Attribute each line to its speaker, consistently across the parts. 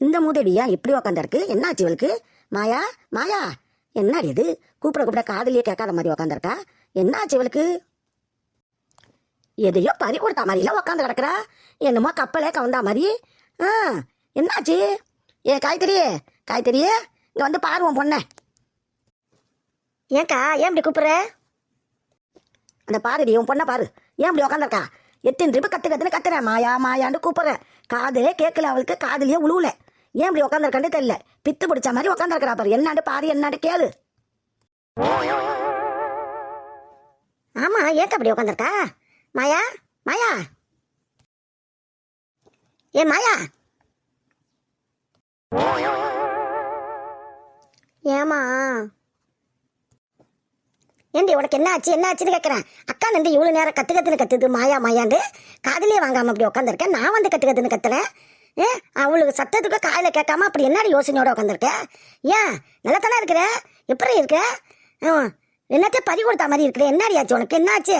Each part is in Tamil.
Speaker 1: இந்த மூதேவியா இப்படி உக்காந்துருக்கு? என்னாச்சு இவளுக்கு? மாயா மாயா என்னடி இது? கூப்பிட கூப்பிட காதலியே கேட்காத மாதிரி உக்காந்துருக்கா? என்னாச்சு இவளுக்கு? எதையோ பறி கொடுத்தா மாதிரிலாம் உக்காந்து கிடக்குறா. என்னமோ கப்பலே கவுந்தா மாதிரி. ஆ என்னாச்சு? ஏ காய்கறியே காய்கறியே இங்கே வந்து பாருவோம் உன் பொண்ணை. ஏன்க்கா ஏன் இப்படி கூப்பிட்ற? அந்த பாருடி உன் பொண்ணை பாரு. ஏன் இப்படி உக்காந்துருக்கா? எத்தனை திருப்பி கத்து கத்துன்னு கத்துறேன் மாயா மாயான்னு கூப்பிட்றேன் காதலே கேட்கல அவளுக்கு. காதலியே உழுவுல. ஏன் இப்படி உட்காந்துருக்கான்னு தெரியல. பித்து பிடிச்ச மாதிரி உட்காந்துருக்கிறா பாரு. என்னாண்டு பாரு என்னாண்டு கேளு. ஆமா ஏக்க அப்படி உட்காந்துருக்கா மாயா மாயா. ஏ மாயா. ஏமா ஏண்டி உனக்கு என்ன ஆச்சு என்ன ஆச்சுன்னு கேட்குறேன் அக்கா நந்தி இவ்வளோ நேரம் கத்து கத்துன்னு கத்துது மாயா மாயாண்டு காதலியே வாங்காம அப்படி உட்காந்துருக்கேன் நான் வந்து கத்து கத்துன்னு கத்துறேன். ஏ அவளுக்கு சத்தத்துக்கு காலையில் கேட்காம அப்படி என்னடி யோசனையோட உட்காந்துருக்க ஏன் நல்லா தானே இருக்கிற? எப்படி இருக்க? ஆ, என்னத்தையும் பறி கொடுத்த மாதிரி இருக்கிற? என்னடி ஆச்சு உனக்கு? என்னாச்சு?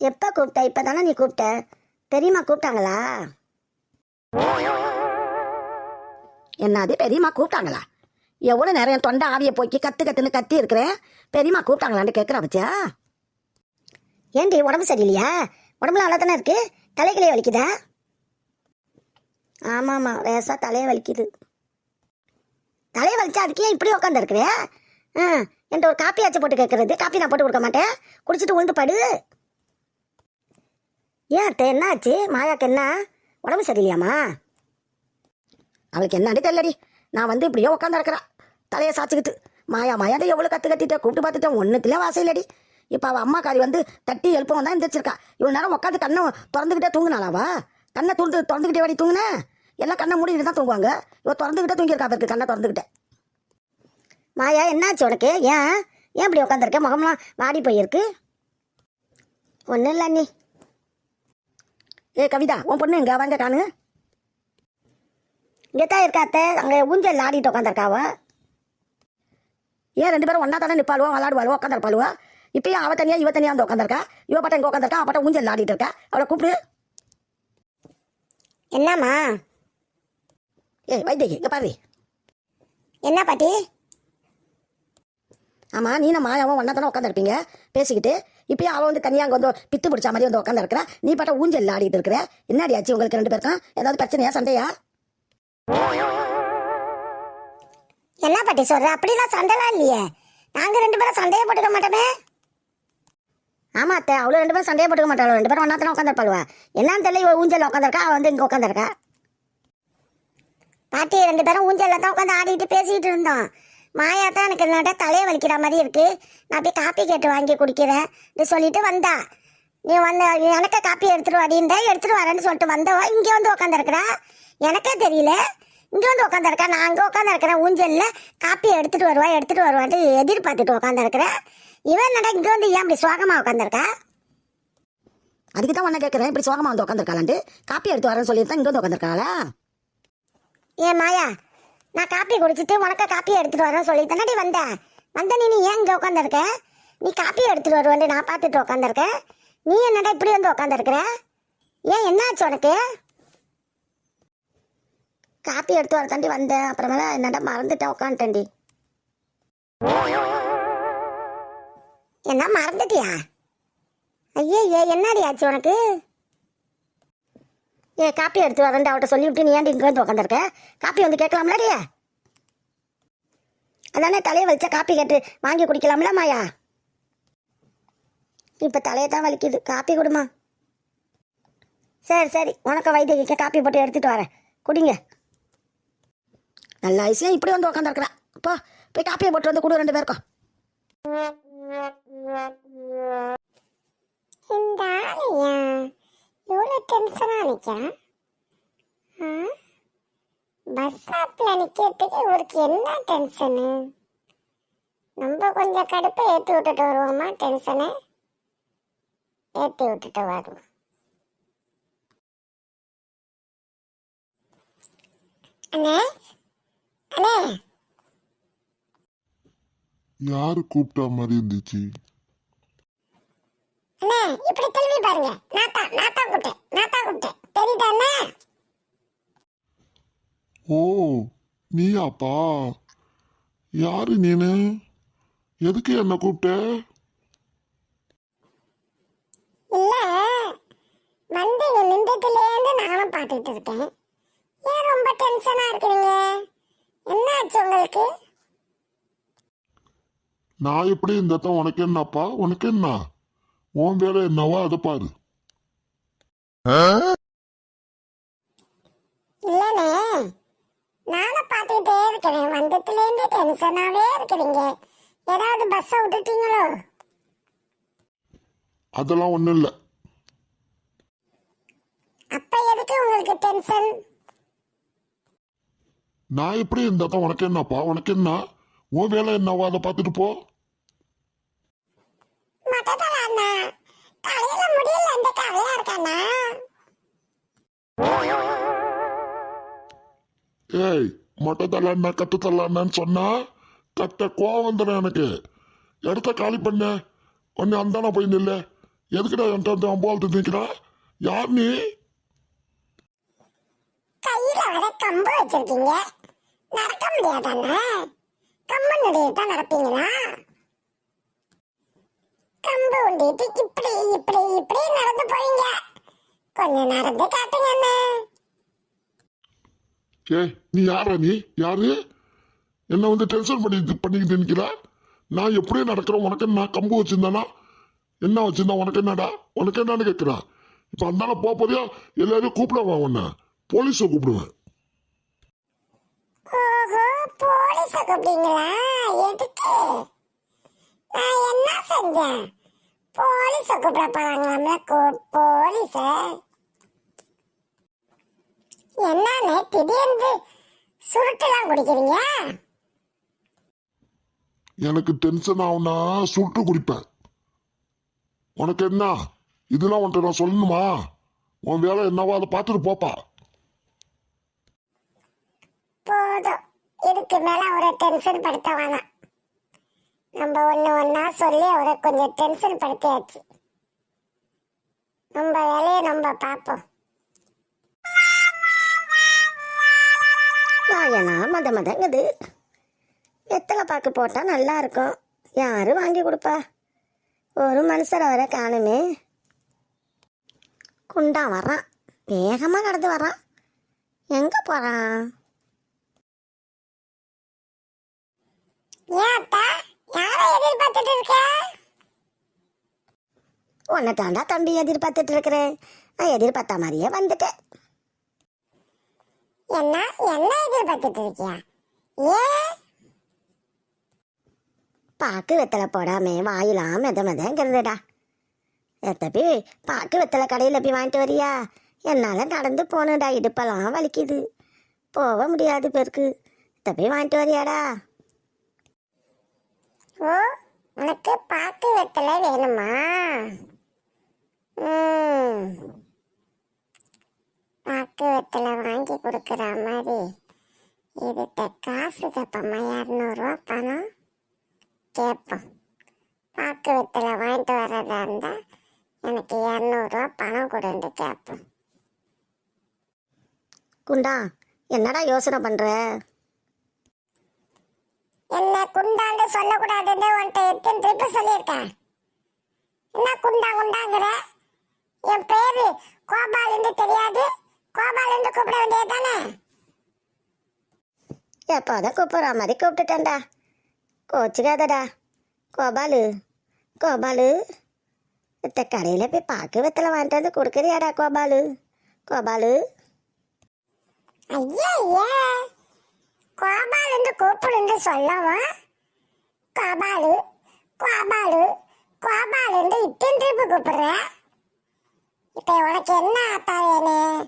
Speaker 1: எப்போ கூப்பிட்ட? இப்போ தானே நீ கூப்பிட்ட? பெரியம்மா கூப்பிட்டாங்களா? என்னது பெரியம்மா கூப்பிட்டாங்களா? எவ்வளோ நேரம் என் தொண்டை ஆவியை போக்கி கற்று கற்றுன்னு கத்தி இருக்கிறேன் பெரியம்மா கூப்பிட்டாங்களான்னு கேட்குறா பச்சா ஏண்டி உடம்பு சரியில்லையா? உடம்புல நல்லா தானே இருக்குது தலைகளே வலிக்குதா? ஆமாம்மா லேசா தலையை வலிக்குது. தலையை வலிச்சா அதுக்கு ஏன் இப்படி உட்காந்து இருக்கிறே ஆ என்கிட்ட ஒரு காப்பி ஆச்சு போட்டு கேட்கறது காப்பி நான் போட்டு கொடுக்க மாட்டேன். குடிச்சிட்டு உளுந்து படு. ஏன் அத்தை என்ன ஆச்சு மாயாக்கு என்ன? உடம்பு சரியில்லையாம்மா? அவளுக்கு என்ன தெரியலடி. நான் வந்து இப்படியோ உட்காந்துருக்குறா தலையை சாச்சிக்கிட்டு மாயா மாயாண்ட எவ்வளோ கற்று கத்திட்டேன் கூப்பிட்டு பார்த்துட்டேன். ஒன்றுத்துல வாசையிலடி இப்போ அவள் அம்மாக்காரி வந்து தட்டி எழுப்பவும் தான் எந்திரிச்சிருக்கா. இவ்வளோ நேரம் உட்காந்து கண்ணை திறந்துக்கிட்டே தூங்கினாளாவா? கண்ணை தூண்டு திறந்துக்கிட்டே வாடி தூங்குனே? எல்லாம் கண்ணை மூடிக்கிட்டு தான் தூங்குவாங்க. இவ திறந்துக்கிட்டே தூங்கியிருக்கா இருக்கு கண்ணை திறந்துக்கிட்டே மாயா என்னாச்சு உனக்கு? ஏன்? ஏன் இப்படி உட்காந்துருக்க முகம்லாம் வாடி போயிருக்கு. ஒன்றும் இல்லை நீ ஏ கவிதா உன் பொண்ணு இங்கே வாங்க காணு. இங்கே தான் இருக்கா அத்தை? அங்கே ஊஞ்சல் ஆடிட்டு உட்காந்துருக்காவ ஏன் ரெண்டு பேரும் ஒன்றா தானே நிற்பாளுவோ விளாடுவாளுவோ உட்காந்துருப்பாளுவோ இப்பயும் அவ தனியாக இவ தனியாக வந்து உட்காந்துருக்கா இவ பட்டம் இங்கே உட்காந்துருக்கா அவ பட்டம் ஊஞ்சல் ஆடிட்டு இருக்கா? அவளை கூப்பிடு. என்னம்மா? ஏய் வைத்தியகி இங்கே பாரு. என்ன பாட்டி? ஆமா நீ நம்ம மாயாவும் ஒன்றா தானே உட்காந்துருப்பீங்க பேசிக்கிட்டு இப்பயும் அவள் வந்து தனியாக அங்கே வந்து பித்து பிடிச்ச மாதிரி வந்து உட்காந்துருக்கிறா நீ பாட்ட ஊஞ்சல் ஆடிட்டு இருக்கிற. என்னடி ஆச்சு உங்களுக்கு ரெண்டு பேருக்கும்? ஏதாவது பிரச்சனையா சண்டையா?
Speaker 2: என்ன பாட்டி சொல்ற? அப்படிலாம் சண்டைலாம் இல்லையே. நாங்க ரெண்டு பேரும் சண்டையே போட்டுக்க மாட்டோமே.
Speaker 1: ஆமா அத்தை அவ்வளோ ரெண்டு பேரும் சண்டையே போட்டுக்க மாட்டாள்? ரெண்டு பேரும் ஒன்றா தானே உட்காந்துருப்பாளுவா என்னன்னு தெரியல இவ ஊஞ்சல் உட்காந்துருக்கா அவள் வந்து இங்கே உட்காந்துருக்கா
Speaker 2: பாட்டி ரெண்டு பேரும் ஊஞ்சல்ல தான் உட்காந்து ஆடிட்டு பேசிக்கிட்டு இருந்தோம். மாயா தான் எனக்கு என்னடா தலையை வலிக்கிற மாதிரி இருக்கு. நான் போய் காப்பி கேட்டு வாங்கி குடிக்கிறேன் இது சொல்லிட்டு வந்தா. நீ வந்த எனக்கு காப்பி எடுத்துட்டு வாடின்ற எடுத்துட்டு வரேன்னு சொல்லிட்டு வந்தவா இங்கே வந்து உட்காந்துருக்குறா எனக்கே தெரியல. இங்கே வந்து உட்காந்துருக்கா நான் அங்கே உட்காந்துருக்கிறேன் ஊஞ்சலில் காப்பி எடுத்துகிட்டு வருவா எடுத்துகிட்டு வருவான்ட்டு எதிர்பார்த்துட்டு உட்காந்துருக்குறேன் இவன் என்னடா இங்கே வந்து ஏன் அப்படி சோகமாக உட்காந்துருக்கா
Speaker 1: அதுக்கு தான் ஒன்று கேட்குறேன் இப்படி சோகமாக வந்து உட்காந்துருக்காளான்ட்டு காப்பி எடுத்து வரேன்னு தான் இங்கே வந்து உட்காந்துருக்காளா
Speaker 2: ஏன் மாயா நான் காப்பி குடிச்சிட்டு உனக்கு காப்பி எடுத்துட்டு வரேன் சொல்லி தானடி வந்தேன். வந்த நீ நீ ஏன் இங்கே உட்காந்துருக்க நீ காப்பி எடுத்துட்டு வருவேன் நான் பார்த்துட்டு உட்காந்துருக்க நீ என்னடா இப்படி வந்து உட்காந்துருக்குற ஏன் என்னாச்சு உனக்கு? காப்பி எடுத்து வர தாண்டி வந்தேன். அப்புறமேல என்னடா மறந்துட்டேன் உட்காந்துட்டேன்டி என்ன மறந்துட்டியா? ஐயே ஏ என்னடி ஆச்சு உனக்கு? ஏ காப்பி எடுத்து வரேன் அவட்ட சொல்லிவிட்டு நீ ஏன்டி இங்கே வந்து உட்காந்துருக்க காப்பி வந்து கேட்கலாம்லடிய அதானே தலையை வலிச்சா காப்பி கேட்டு வாங்கி குடிக்கலாம்ல மாயா? இப்போ தலையை தான் வலிக்குது. காப்பி கொடுமா. சரி சரி. உனக்கு வைத்தியகிக்க காப்பி போட்டு எடுத்துகிட்டு வரேன். குடிங்க.
Speaker 1: நல்ல ஐசியாக இப்படி வந்து உட்காந்துருக்குறா போ போய் காப்பியை போட்டு வந்து கொடு ரெண்டு பேருக்கும்.
Speaker 2: இந்த ஆளையா? எவ்வளோ டென்ஷனாக நிற்கிறான் பஸ் ஸ்டாப்பில் நிற்கிறதுக்கு இவருக்கு என்ன டென்ஷனு நம்ம கொஞ்சம் கடுப்பை ஏற்றி விட்டுட்டு வருவோமா டென்ஷனை ஏற்றி விட்டுட்டு வருவோம். அண்ணே? அண்ணே?
Speaker 3: யாரு கூப்பிட்டா மாதிரி இருந்துச்சு?
Speaker 2: அண்ணே இப்படி திரும்பி பாருங்க. நான் தான் கூப்பிட்டேன். நான் தான் கூப்பிட்டேன். தெரியுதா
Speaker 3: ஓ நீயாப்பா? யாரு நீனு? எதுக்கு என்ன கூப்பிட்ட?
Speaker 4: இல்ல வந்து இங்க நின்றதுலேருந்து நானும் பார்த்துட்டு இருக்கேன். ஏன் ரொம்ப டென்ஷனா இருக்கிறீங்க? என்ன ஆச்சு உங்களுக்கு?
Speaker 3: நான் எப்படி இந்த இடத்த உனக்கு என்னப்பா? உனக்கு என்ன? உன் வேலை என்னவோ அதை பாரு.
Speaker 4: இல்லனே நானும் பார்த்துக்கிட்டே இருக்கிறேன் வந்ததுலேருந்து டென்ஷனாவே இருக்கிறீங்க. ஏதாவது பஸ்ஸை விட்டுட்டீங்களோ?
Speaker 3: அதெல்லாம் ஒன்றும் இல்லை.
Speaker 4: அப்ப எதுக்கு உங்களுக்கு டென்ஷன்
Speaker 3: நான் எப்படி இந்த இடத்த உனக்கு என்னப்பா? உனக்கு என்ன? உன் வேலை என்னவோ அதை பார்த்துட்டு போ. ஏய் மொட்டை தள்ளா கட்டு தள்ளான்னு சொன்னா கட்ட கோவம் வந்துடும் எனக்கு. இடத்த காலி பண்ண. ஒன்னு அந்தான போய் நில்ல. எதுக்குடா என்கிட்ட வந்து அம்பாலத்து நிற்கிறா யார் நீ?
Speaker 4: கையில வர கம்பு வச்சிருக்கீங்க. நடக்க முடியாதாண்ணா? நுடைய தான் நடப்பீங்களா? கம்பு உண்டிட்டு இப்படி இப்படி இப்படி நடந்து போறீங்க கொஞ்சம் நடந்து காட்டுங்க அண்ணா.
Speaker 3: ஏய் நீ யாரா நீ? யாரு? என்ன வந்து டென்ஷன் பண்ணி பண்ணிக்கிட்டு நிற்கிறா நான் எப்படி நடக்கிறேன் உனக்கு என்ன கம்பு வச்சிருந்தானா? என்ன வச்சிருந்தா உனக்கு என்னடா? உனக்கு என்னன்னு கேட்குறா இப்போ அந்தான போக போறியா? எல்லாரையும் கூப்பிடவா உன்னை? போலீஸை கூப்பிடுவேன்.
Speaker 4: போலீஸ கூப்பிட்டீங்களா எதுக்கு? நான் என்ன செஞ்சேன்? போலீஸ கூப்பிட போறாங்களாம்ல? போலீஸ? என்னன்னு திடீர்னு சுருட்டுலாம் குடிக்கிறீங்க?
Speaker 3: எனக்கு டென்ஷன் ஆகுனா சுட்டு குடிப்பேன். உனக்கு என்ன? இதெல்லாம் உன்கிட்ட நான் சொல்லணுமா? உன் வேலை என்னவோ அதை பார்த்துட்டு போப்பா.
Speaker 4: போதும். இதுக்கு மேல அவரை டென்ஷன் படுத்த வேணாம் நம்ம ஒன்று ஒன்றா சொல்லி அவரை கொஞ்சம் டென்ஷன் படுத்தியாச்சு. நம்ம வேலையை நம்ம பார்ப்போம்.
Speaker 2: வாயெல்லாம் மத மதங்குது. வெத்தலை பாக்கு போட்டால் நல்லா இருக்கும். யாரும் வாங்கி கொடுப்பா? ஒரு மனுஷரை வர காணுமே. குண்டா வர்றான். வேகமாக நடந்து வர்றான். எங்கே போகிறான் உன்னை தாண்டா தம்பி எதிர்பார்த்துட்டு இருக்கிறேன். நான் எதிர்பார்த்த மாதிரியே வந்துட்டேன்.
Speaker 4: என்ன? என்ன எதிர்பார்த்துட்டு இருக்கியா? ஏன்
Speaker 2: பாக்கு வெத்தலை போடாம வாயிலாம் மெத மெதங்கிறதுடா. எத்தப்பி பாக்கு வெத்தலை கடையில் போய் வாங்கிட்டு வரியா? என்னால் நடந்து போகணுடா இடுப்பெல்லாம் வலிக்குது. போக முடியாது பேருக்கு. தப்பி வாங்கிட்டு வரியாடா?
Speaker 4: ஓ உனக்கு பாக்கு வெத்தலை வேணுமா? ம். பாக்கு வெத்தலை வாங்கி கொடுக்குற மாதிரி. இதுகிட்ட காசு கேட்போம்மா இரநூறுவா பணம்? கேட்போம் பாக்கு வெத்தலை வாங்கிட்டு வர்றதா இருந்தால் எனக்கு இரநூறுவா பணம் கொடுன்னு கேட்போம்
Speaker 2: குண்டா என்னடா யோசனை பண்ணுற
Speaker 4: என்ன குண்டான்னு சொல்லக்கூடாதுன்னு உன்கிட்ட எத்தனை திருப்பி சொல்லியிருக்கேன்? என்ன குண்டா குண்டாங்கிற? என் பேரு கோபாலுன்னு தெரியாது. கோபாலுன்னு கூப்பிட வேண்டியது தானே
Speaker 2: எப்போதான் கூப்பிட்ற? மாதிரி கூப்பிட்டுட்டேன்டா. கோச்சுக்காதடா. கோபாலு கோபாலு இந்த கடையில் போய் பாக்கு வெத்தலை வாங்கிட்டு வந்து கொடுக்குறியாடா கோபாலு? கோபாலு?
Speaker 4: ஐயா கோபால் என்று கூப்பிடு கூப்பிடுன்னு சொல்லவும் கோபாலு கோபாலு கோபாலுன்னு இத்தன் ட்ரிப்பு கூப்பிடுற? இப்போ உனக்கு என்ன ஆத்தா வேணும்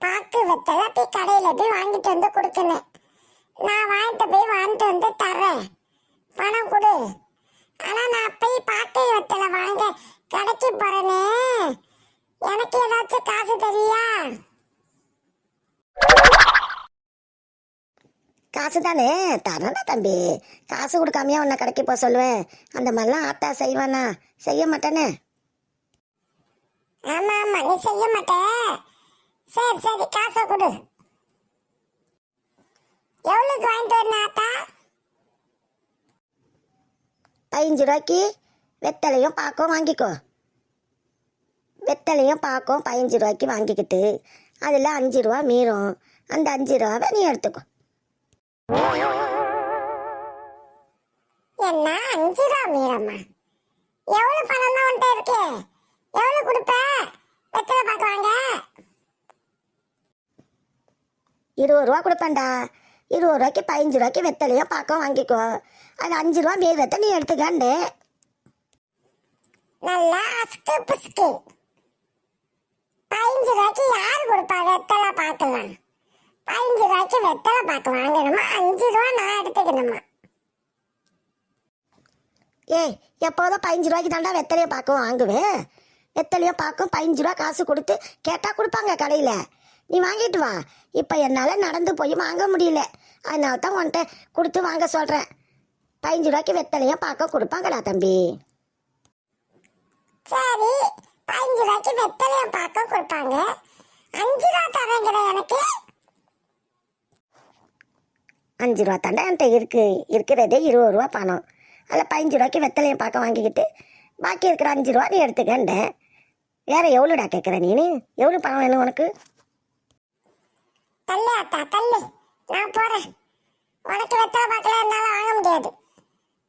Speaker 4: பாக்கு வெத்தலை போய் கடையில் போய் வாங்கிட்டு வந்து கொடுக்கணும். நான் வாங்கிட்டு போய் வாங்கிட்டு வந்து தர்றேன். பணம் கொடு. ஆனால் நான் போய் பாக்கு வெத்தலை வாங்க கடைக்கு போகிறேனே எனக்கு ஏதாச்சும் காசு தெரியா?
Speaker 2: காசு தானே தரேன்டா தம்பி. காசு கொடுக்காமையா உன்னை கடைக்கு போக சொல்லுவேன். அந்த மாதிரிலாம் ஆத்தா செய்வானா? செய்ய மாட்டானே?
Speaker 4: ஆமா ஆமா. நீ செய்ய மாட்ட. சரி சரி. காசை கொடு. எவ்வளவுக்கு வாங்கிட்டு வரணும் ஆத்தா?
Speaker 2: பதினஞ்சு ரூபாய்க்கு வெத்தலையும் பாக்கும் வாங்கிக்கோ. வெத்தலையும் பாக்கும் பதினஞ்சு ரூபாய்க்கு வாங்கிக்கிட்டு அதில் அஞ்சு ரூபா மீறும். அந்த அஞ்சு ரூபாவை நீ எடுத்துக்கோ.
Speaker 4: என்ன அஞ்சு ரூபா மீறம்மா எவ்வளவு பணம் தான் உன்கிட்ட இருக்கு? எவ்வளவு கொடுப்ப? வெத்தலை பார்க்குவாங்க
Speaker 2: இருபது ரூபா கொடுப்பேன்டா. இருபது ரூபாய்க்கு பதினஞ்சு ரூபாய்க்கு வெத்தலையும் பாக்கம் வாங்கிக்கோ. அது அஞ்சு ரூபா மீறத்தை நீ எடுத்துக்காண்டு.
Speaker 4: நல்லா அஸ்கு புஸ்கு. பதினஞ்சு ரூபாய்க்கு யார் கொடுப்பா வெத்தலை பார்க்கலாம் பதினஞ்சு ரூபாய்க்கு வெத்தலை பார்க்க வாங்கணுமா? அஞ்சு ரூபா நான் எடுத்துக்கணுமா?
Speaker 2: ஏய் எப்போதும் பதினஞ்சு ரூபாய்க்கு தாண்டா வெத்தலையை பாக்கம் வாங்குவேன். வெத்தலையும் பாக்கும் பதினஞ்சு ரூபா காசு கொடுத்து கேட்டால் கொடுப்பாங்க கடையில். நீ வாங்கிட்டு வா. இப்போ என்னால் நடந்து போய் வாங்க முடியல. அதனால தான் உன்கிட்ட கொடுத்து வாங்க சொல்கிறேன் பதினஞ்சு ரூபாய்க்கு வெத்தலையும் பாக்கம் கொடுப்பாங்கடா தம்பி.
Speaker 4: சரி பதினஞ்சு ரூபாய்க்கு வெத்தலையை பார்க்க கொடுப்பாங்க. அஞ்சு ரூபா தரேங்கிற எனக்கு.
Speaker 2: அஞ்சு ரூபா தாண்டா என்கிட்ட இருக்கு. இருக்கிறதே இருபது ரூபா பணம். அதில் பதினஞ்சு ரூபாய்க்கு வெத்தலையை பார்க்க வாங்கிக்கிட்டு பாக்கி இருக்கிற அஞ்சு ரூபா நீ எடுத்துக்கண்டேன் வேற எவ்வளோடா கேட்குற நீனு? எவ்வளோ பணம் வேணும் உனக்கு?
Speaker 4: தள்ளு அத்தா தள்ளு. நான் போறேன். உனக்கு வெத்தலை பார்க்கல என்னால வாங்க முடியாது.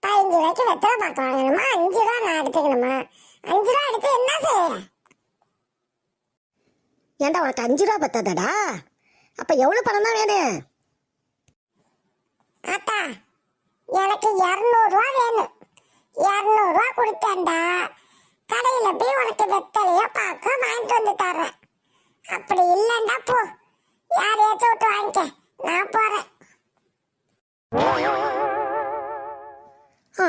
Speaker 4: பதினஞ்சு ரூபாய்க்கு வெத்தலை பார்க்க வாங்கணுமா? அஞ்சு ரூபா நான் எடுத்துக்கணுமா? அஞ்சு ரூபா எடுத்து என்ன செய்ய?
Speaker 2: ஏன்டா உனக்கு அஞ்சு ரூபா பத்தாதடா? அப்போ எவ்வளோ பணம் தான் வேணும்
Speaker 4: ஆத்தா எனக்கு இரநூறுவா வேணும். இரநூறுவா கொடுத்தேன்டா. கடையில் போய் உனக்கு வெத்தலையோ பார்க்க வாங்கிட்டு வந்து தர்றேன் அப்படி இல்லைண்டா போ யாரையாச்சும் விட்டு வாங்கிக்க நான் போறேன்
Speaker 2: ஆ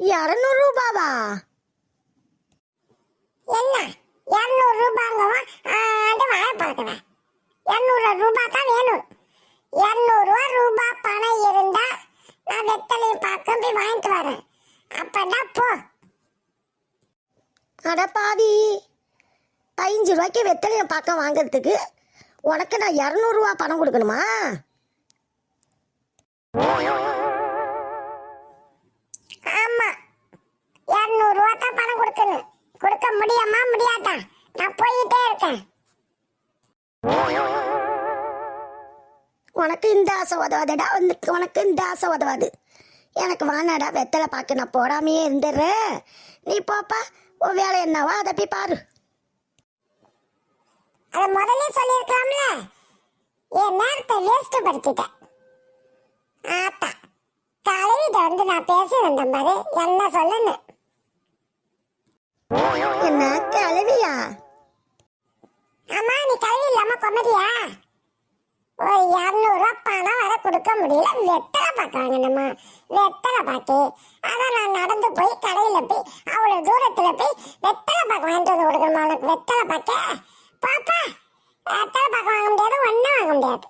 Speaker 2: இரநூறு ரூபாவா
Speaker 4: என்ன இரநூறு ரூபாங்கவா ஆண்டு வாய பார்க்குறேன் இரநூறு ரூபாய் தான் வேணும் இரநூறுவா ரூபாய் பணம் இருந்தா நான் வெத்தலையும் பார்க்க போய் வாங்கிட்டு வரேன் அப்படா போ
Speaker 2: அட பாவி பதினஞ்சு ரூபாய்க்கு வெத்தலையை பார்க்க வாங்குறதுக்கு உனக்கு நான் இரநூறுவா பணம் கொடுக்கணுமா?
Speaker 4: ஆமா. இரநூறுவா தான் பணம் கொடுக்கணும். கொடுக்க முடியுமா முடியாதா? நான் போயிட்டே இருக்கேன்.
Speaker 2: உனக்கு இந்த ஆசை உதவாதடா. வந்து உனக்கு இந்த ஆசை உதவாது. எனக்கு வானாடா வெத்தலை பார்க்க நான் போடாமையே இருந்துடுறேன். நீ போப்பா. உன் வேலை என்னவோ அதை போய் பாரு.
Speaker 4: அதை முதல்ல சொல்லியிருக்கலாம்ல. என் நேரத்தை வேஸ்ட் படுத்திட்டேன். ஆத்தா தலைவிட்ட வந்து நான் பேசி வந்தேன் பாரு. என்ன சொல்லணும்
Speaker 2: என்ன கிளவியா
Speaker 4: அம்மா நீ கல்வி இல்லாம கொமதியா ஒரு இரநூறுவா பணம் வர கொடுக்க முடியல. வெத்தலை பார்க்க வாங்கணுமா வெத்தலை பாக்கு. அதான் நான் நடந்து போய் கடையில் போய் அவ்வளோ தூரத்தில் போய் வெத்தலை பாக்கு வாங்கிட்டு வந்து கொடுக்கணுமா? உனக்கு வெத்தலை பார்க்க பாப்பா வெத்தலை பாக்கு வாங்க முடியாது ஒன்றும் வாங்க முடியாது.